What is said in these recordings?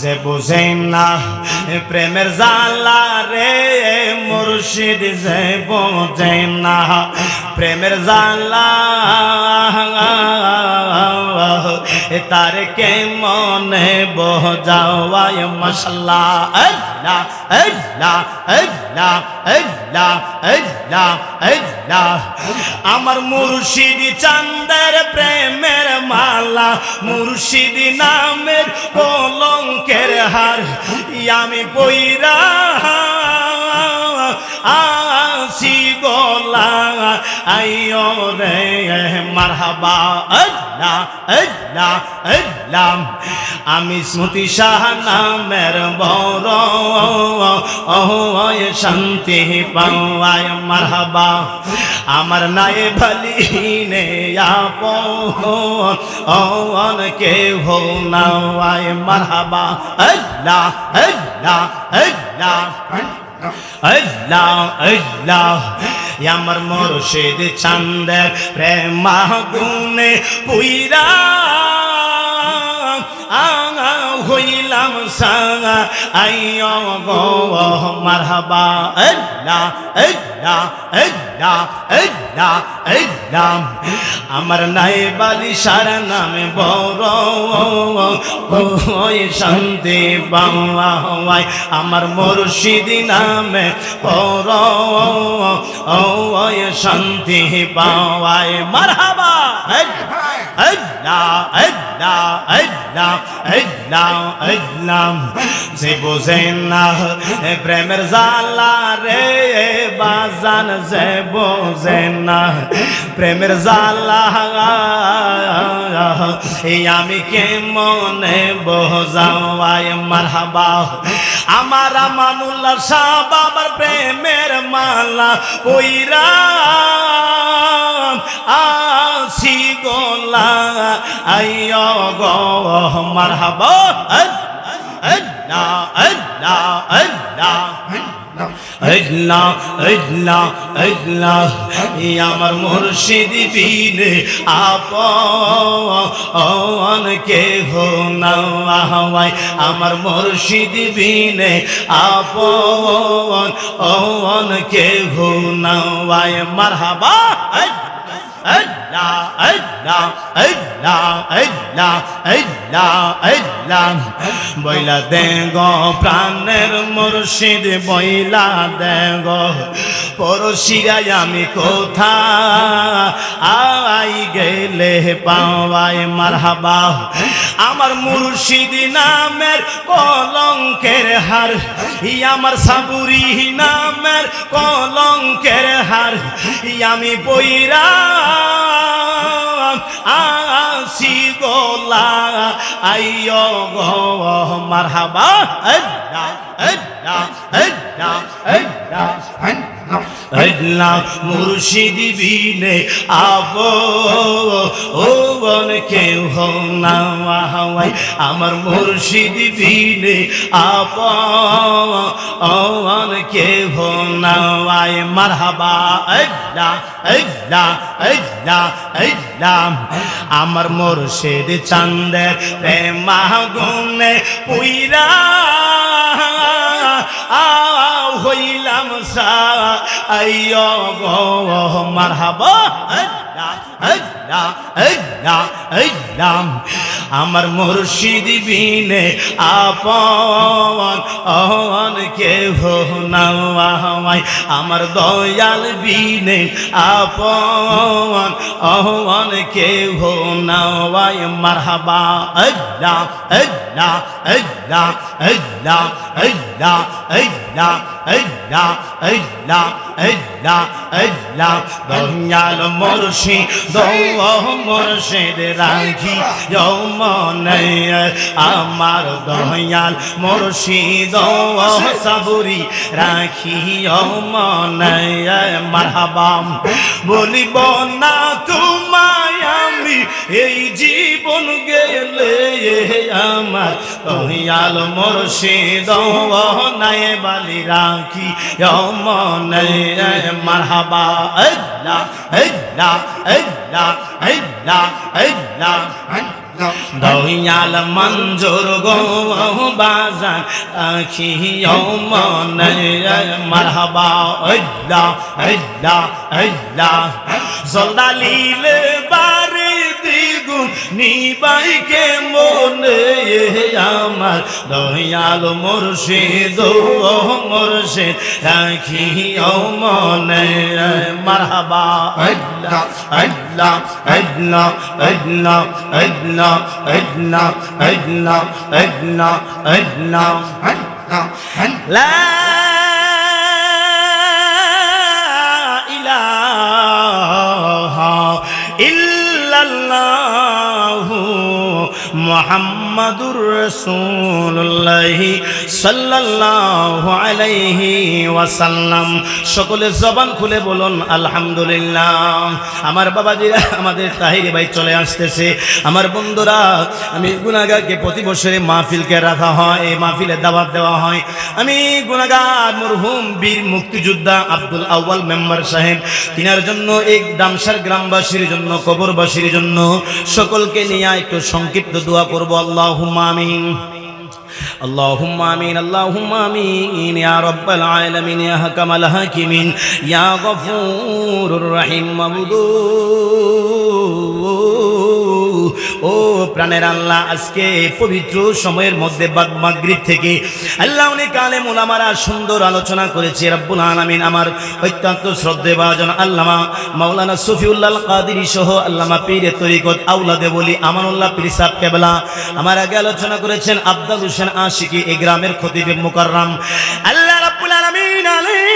যে বোঝেন না, প্রেমের জালা রে মুর্শিদ যে বোঝেন না, প্রেমের জালা তার কে মনে বোঝাওয়ায় মশলা? আল্লাহ আল্লাহ আল্লাহ আল্লাহ আল্লাহ আল্লাহ। আমার মুর্শিদ চান্দের প্রেমের মালা মুর্শিদ নামের কলঙ্কের হার। আমি বইরা আসি গোলা আইও রে মারহাবা আল্লাহ আল্লাহ আল্লাহ আমি স্মৃতি শাহ নামের বড় ওহ শান্তি পাওয়ায় মারহাবা আমার নাই ভলি নে আপ ওন কে হো নাওয়ায় মারহাবা আল্লাহ আল্লাহ আল্লাহ আল্লাহ আল্লাহ আমার মুর্শিদ চান্দের প্রেমা গুনে পুইরা আঙা হইলাম সাঙা। আইয় গো মারহাবা। আল্লাহ আল্লাহ আল্লাহ আল্লাহ আল্লাহ আমার নাই বালি সারা নামে বড়। শান্তি বাংলা হওয়ায় আমার মুর্শিদ নামে বড়। শান্তি পাওয়ায় মারহাবা। আল্লাহ আল্লাহ আল্লাহ আল্লাহ আল্লাহ। যে বোঝেন না প্রেমের জালা রে বাজান যে বোঝেন না, প্রেমের জালা আমি কে মনে বোঝাওয়ায় মারহাবা। আমার আমানুল্লাহ শাহ বাবার প্রেমের মালা কইরা আসি গোলা। আইয় গো মারহাবা। আল্লাহ আল্লাহ আল্লাহ আল্লাহ। আল্লাহ আল্লাহ আল্লাহ আমার মুর্শিদ বিনে আপন কে হো নাওয়াই আমার মুর্শিদ বিনে আপন ওন কে হো নাওয়াই মারহাবা বইলা দেগ প্রাণের মুর্শিদ বইলা দেগ পরশিরাই আমি কোথা আই গেলে পাওয়াই মারহাবা। আমার মুর্শিদ নামের কলঙ্কের হার, ই আমার সাবুরি নামের কলঙ্কের হার, ই আমি বইরা আসি গোলা আইয় গো মারহাবা আল্লাহ আল্লাহ আল্লাহ আল্লাহ আল্লাহ মুর্শিদ বিনে আবো, ও বন কেউ না হাওয়াই আমার মুর্শিদ বিনে আব আপন কেউ না মারহাবা আল্লাহ আল্লাহ আল্লাহ আল্লাহ আমার মুর্শিদ চান্দের প্রেমা গুনে পুইরা আও হইলাম সা। আইয় গো মারহাবা। আল্লাহ আল্লাহ আল্লাহ আল্লাহ আমার মুর্শিদ বিনে আপন অন কে হো নাওয়াই আমার দয়াল বিনে আপন অন কে হো নাওয়াই মারহাবা, আল্লাহ আল্লাহ আল্লাহ আল্লাহ আল্লাহ আল্লাহ আল্লাহ আল্লাহ আল্লাহ আল্লাহ। দয়াল মুর্শিদ দো মুর্শিদ রাখি মনে আমার দয়াল মুর্শিদ সাবুরি রাখি মনে মারহাবাম বলিব না তোমায় আমি এই জীবন গেলে আমার দয়াল মুর্শিদ নাই বালি রাখি মনে মারহাবা। আল্লাহ আল্লাহ আল্লাহ আল্লাহ আল্লাহ। দয়াল মঞ্জুর গো বাজান আখিও মন মারহাবা আল্লাহ আল্লাহ আল্লাহ জলালিল বা নিবাইকে মনে আমার দয়াল মুর্শিদ মুর্শিদ রাখিও মনে মারহাবা আল্লাহ আল্লাহ আল্লাহ আল্লাহ আল্লাহ আল্লাহ আল্লাহ আল্লাহ আল্লাহ লা ইলাহা মোহাম্মদ মুহাম্মাদুর রাসূলুল্লাহ সাল্লাল্লাহু আলাইহি ওয়াসাল্লাম। সকলে জবান খুলে বলুন, আলহামদুলিল্লাহ। আমার বাবাজিরা, আমাদের তাহিরি ভাই চলে আসতেছে। আমার বন্ধুরা, আমি গুনাগারকে প্রতি বছরে মাহফিলকে রাখা হয়, এই মাহফিলে দাওয়াত দেওয়া হয়। আমি গুনাগার মরহুম বীর মুক্তিযোদ্ধা আব্দুল আউয়াল মেম্বার সাহেব। তিনার জন্য এক দামসার গ্রামবাসীর জন্য, কবরবাসীর জন্য সকলকে নিয়ে একটু সংক্ষিপ্ত দোয়া করব আল্লাহ। اللهم آمين اللهم آمين يا رب العالمين يا حكم الحاكمين يا غفور الرحيم ও প্রাণের আল্লাহ, আজকে পবিত্র সময়ের মধ্যে মাগরিব থেকে আল্লাহ অনেক আলেম ওলামারা সুন্দর আলোচনা করেছে। রব্বুল আলামিন আমার অত্যন্ত শ্রদ্ধে বাজন আল্লামা মাওলানা সফিউল্লাহ কাদিরি সহ আল্লামা পীরে তরিকত আউলাদে বলি আমানুল্লাহ পীর সাহেব কেবলা আমার আগে আলোচনা করেছেন আব্দুল হোসেন আশিকি এই গ্রামের খতিবে মুকাররাম। আল্লাহ রাব্বুল আলামিন আলিম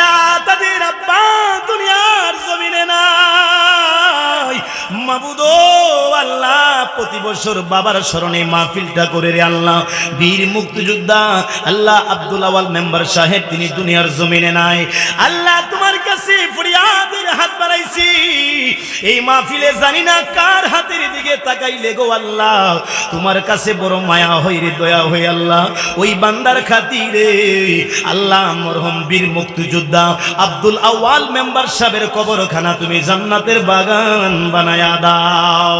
মাবুদো আল্লাহ প্রতি বছর বাবার স্মরণে মাহফিলটা করে রে আল্লাহ। বীর মুক্তিযোদ্ধা আল্লাহ আব্দুল আওয়াল মেম্বার সাহেব, তিনি দুনিয়ার জমিনে নাই। আল্লাহ তোমার কাছে ফরিয়াদের হাত বাড়াইছি। এই মাহফিলে জানি না কার হাতের দিকে তাকাইলে গো আল্লাহ। তোমার কাছে বড় মায়া হই রে, দয়া হই আল্লাহ। ওই বান্দার খাতিরে আল্লাহ মরহম বীর মুক্তিযোদ্ধা আব্দুল আওয়াল মেম্বার সাহেবের কবরখানা তুমি জান্নাতের বাগান বানায়া দাও।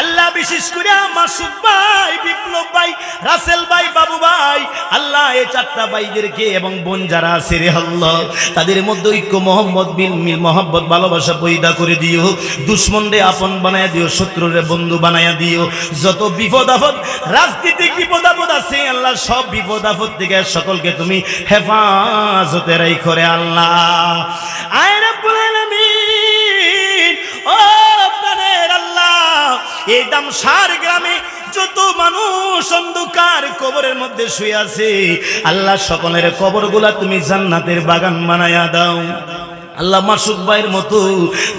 আল্লাহ বিশেষ করে মাসুদ ভাই, বিপ্লব ভাই, রাসেল ভাই, বাবু ভাই, আল্লাহ এই চারটা ভাইদেরকে এবং বোন যারা আছে রে আল্লাহ, তাদের মধ্যে ঐক্য মোহাম্মদ বিন মিল মোহাম্মদ ভালোবাসা পয়দা করে দিও। দুশ্মনরে আপন বানায়া দিও শত্রুরে বন্ধু বানায়া দিও। যত বিপদ আপদ, রাজনীতিক বিপদ আপদ আছে, আল্লাহ সব বিপদ আপদ থেকে সকলকে তুমি হেফাজতে রাই করে আল্লাহ। আয় রাব্বুল আলামিন। এই দামসার গ্রামে যত মানুষ অন্ধকার কবরের মধ্যে শুয়ে আছে, আল্লাহ সকলের কবরগুলা তুমি জান্নাতের বাগান বানায়া দাও। আল্লাহ মাসুক ভাইয়ের মতো,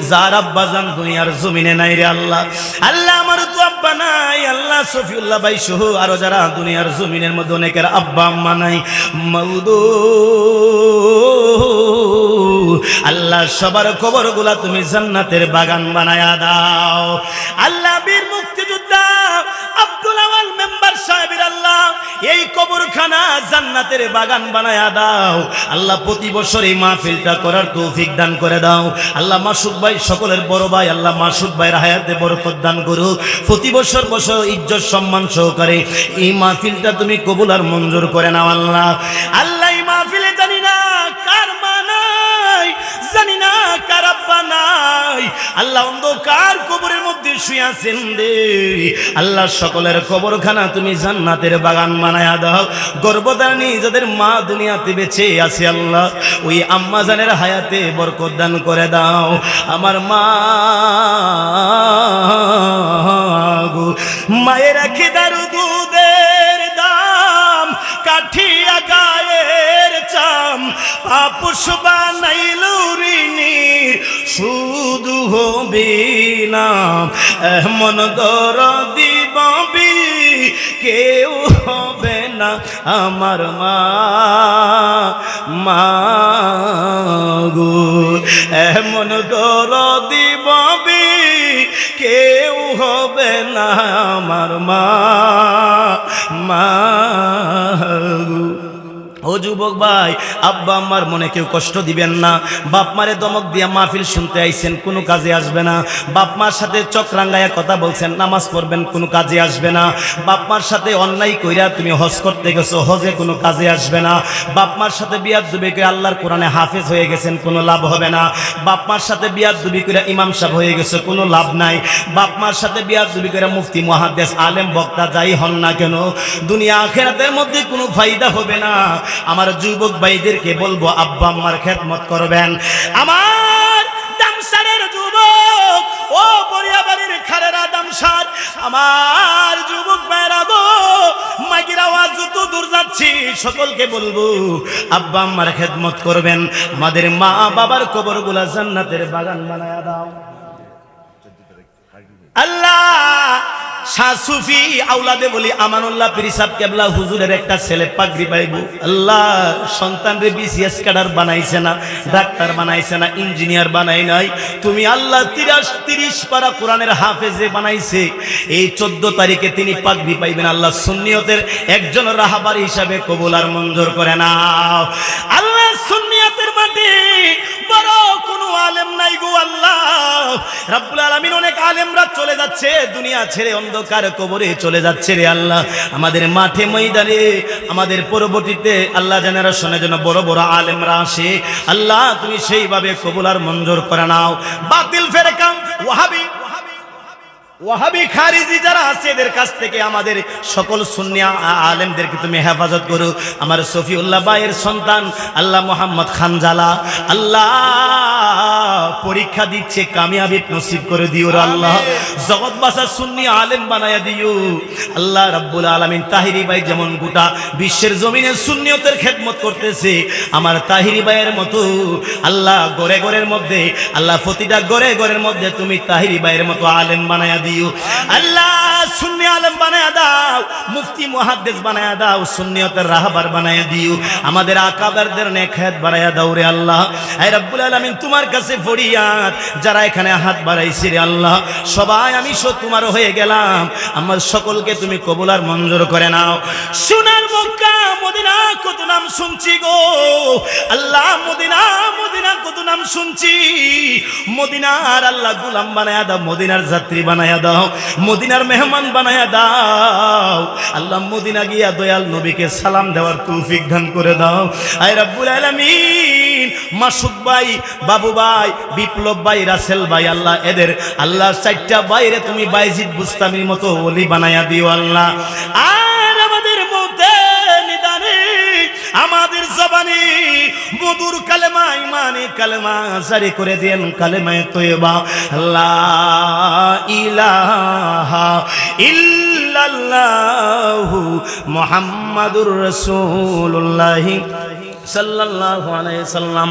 যার আব্বা জান দুনিয়ার জমিনে নাই রে আল্লাহ। আল্লাহ আমার তো আব্বা নাই, আল্লাহ সফিউল্লাহ ভাই সহ আরও যারা দুনিয়ার জমিনের মধ্যে অনেকের আব্বা আম্মা নাই। মৌদু আল্লাহ সবার খবরগুলা তুমি জান্নাতের বাগান বানায়া দাও। আল্লাহ বীর মুক্তিযোদ্ধা আব্দুল আওয়াল মেম্বার সাহেবের আল্লাহ এই কবরখানা জান্নাতের বাগান বানায়া দাও। আল্লাহ প্রতি বছর এই মাহফিলটা করার তৌফিক দান করে দাও। আল্লাহ মাসুদ ভাই, সকলের বড় ভাই, আল্লাহ মাসুদ ভাইয়ের হায়াতে বরকত দান করো প্রতি বছর বছর ইজ্জত সম্মান সহকারে এই মাহফিলটা তুমি কবুল আর মঞ্জুর করে নাও আল্লাহ। আল্লাহ এই মাহফিলে জানি জানি না কার আব্বা নাই। আল্লাহ অন্ধকার কবরের মধ্যে শুয়ে আছেন রে। আল্লাহ সকলের কবরখানা তুমি জান্নাতের বাগান বানায়া দাও। গর্ভধারণী যাদের মা দুনিয়াতে বেঁচে আছে আল্লাহ, ওই আম্মা জানের হায়াতে বরকত দান করে দাও। আমার মা মায়ের রেখে দুধের দাম, কাঠিয়া গায়ের চাম বানাইল বিনা। এমন দরদি বাবি কেউ হবে না আমার মা। গো এমন দরদি বাবি কেউ হবে না আমার মা। মাগো ও যুবক ভাই, আব্বা আম্মার মনে কেউ কষ্ট দিবেন না। বাপ মারে দমক দিয়া মাহফিল শুনতে আইছেন, কোনো কাজে আসবে না। বাপ মার সাথে চক্রাঙ্গায়া কথা বলছেন, নামাজ পড়বেন, কোনো কাজে আসবে না। বাপ মার সাথে অন্যায় কইরা তুমি হজ করতে গেছো, হজে কোনো কাজে আসবে না। বাপ মার সাথে বিয়ার দুবি করে আল্লাহর কোরআনে হাফেজ হয়ে গেছেন, কোনো লাভ হবে না। বাপ মার সাথে বিয়ার দুবি করে ইমাম সাহেব হয়ে গেছে, কোনো লাভ নাই। বাপ মার সাথে বিয়ার দুবি করে মুফতি মহাদেশ আলেম, বক্তা যাই হন না কেন, দুনিয়া আখেরাতের মধ্যে কোনো ফায়দা হবে না। আমার যুবক ভাইদেরকে বলব, আব্বা আম্মার খেদমত করবেন। আমার দামসারের যুবক, ও বরিয়াবাড়ির খারেরা দামসার আমার যুবক ভাইরা গো যত দূর যাচ্ছি, সকলকে বলব, আব্বা আম্মার খেদমত করবেন। আমাদের মা বাবার কবরগুলা জান্নাতের বাগান বানায়া দাও। আল্লাহ শাহ সুফি আউলাদে বলি, আমানুল্লাহ পিরিসাব কেবলা হুজুরের একটা ছেলে পাগড়ি পাইব। আল্লাহ সন্তান রে বিসিএস ক্যাডার বানাইছে না, ডাক্তার বানাইছে না, ইঞ্জিনিয়ার বানাই নাই। তুমি আল্লাহ তিরাশ, তিরিশ পারা কোরআনের হাফেজে বানাইছে। এই চোদ্দ তারিখে তিনি পাগড়ি পাইবেন, আল্লাহ সুন্নিয়তের একজন রাহাবার হিসাবে কবুল আর মঞ্জুর করে নাও। আল্লাহ সুন্নিয়তের মাটি রাব্বুল আলামিন অনেক আলেমরা চলে যাচ্ছে, দুনিয়া ছেড়ে অন্ধকার কবরে চলে যাচ্ছে রে আল্লাহ। আমাদের মাঠে ময়দানে, আমাদের পরবর্তীতে আল্লাহ বড় বড় আলেমরা আসে। আল্লাহ, তুমি সেইভাবে কবুল আর মঞ্জুর করে নাও। বাতিল খারিজি যারা এদের কাছ থেকে আমাদের সকল আলেমদেরকে তুমি হেফাজত করো। আমার সফিউল্লাহ ভাইয়ের সন্তান, আল্লাহ মোহাম্মদ খানজালা। আল্লাহ পরীক্ষা দিচ্ছে কামিয়াবি নসিব করে দিও আল্লাহ। জগৎ বাসা সুন্নি আলেম বানায়া দিও। আল্লাহ রাব্বুল আলামিন তাহিরি ভাই যেমন গোটা বিশ্বের জমিনে সুন্নিয়তের খেদমত করতেছে আমার তাহিরি ভাইয়ের মতো আল্লাহ গড়ে গড়ের মধ্যে আল্লাহ প্রতিটা গড়ে গড়ের মধ্যে তুমি তাহিরি ভাইয়ের মতো আলেম বানায়া দিও। আল্লাহ সুন্নি আলেম বানায়া দাও, মুফতি, মুহাদ্দিস বানায়া দাও, সুন্নিয়তের রাহবার বানায়া দিও। আমাদের আকাবারদের নেখায়াত বানায়া দাও রে আল্লাহ। হে রব্বুল আলামিন, তোমার কাছে ফরিয়াদ, যারা এখানে হাত বাড়াইছে রে আল্লাহ। সবাই আমি তোমার হয়ে গেলাম। আমার সকলকে তুমি কবুল আর মঞ্জুর করে নাও। সোনার মক্কা, মদিনা, কত নাম শুনছি গো। আল্লাহ, মদিনা মদিনা, কত নাম শুনছি। মদিনার আল্লাহ গুলাম বানায়া দাও, মদিনার যাত্রী বানায়া দাও। মদিনার মেহমান বানায়া দাও। আল্লাহ মদিনা গিয়া দয়াল নবীকে সালাম দেওয়ার তৌফিক দান করে দাও। আয় রাব্বুল আলামিন মাসুক ভাই, বাবু ভাই, বিপ্লব ভাই, রাসেল ভাই, আল্লাহ এদের আল্লাহ চারটা বাইরে তুমি বাইজিদ বুস্তামির মতো ওলি বানায়া দিও আল্লাহ। আর আমাদের মধ্যে নিদানে, আমাদের জবানে মধুর কালেমা, ইমানে কালেমা জারি করে দেন কালেমায় তৈবা ইলাহা ইল্লাল্লাহু মুহাম্মাদুর রাসূলুল্লাহ সাল্লাল্লাহু আলাইহি সাল্লাম।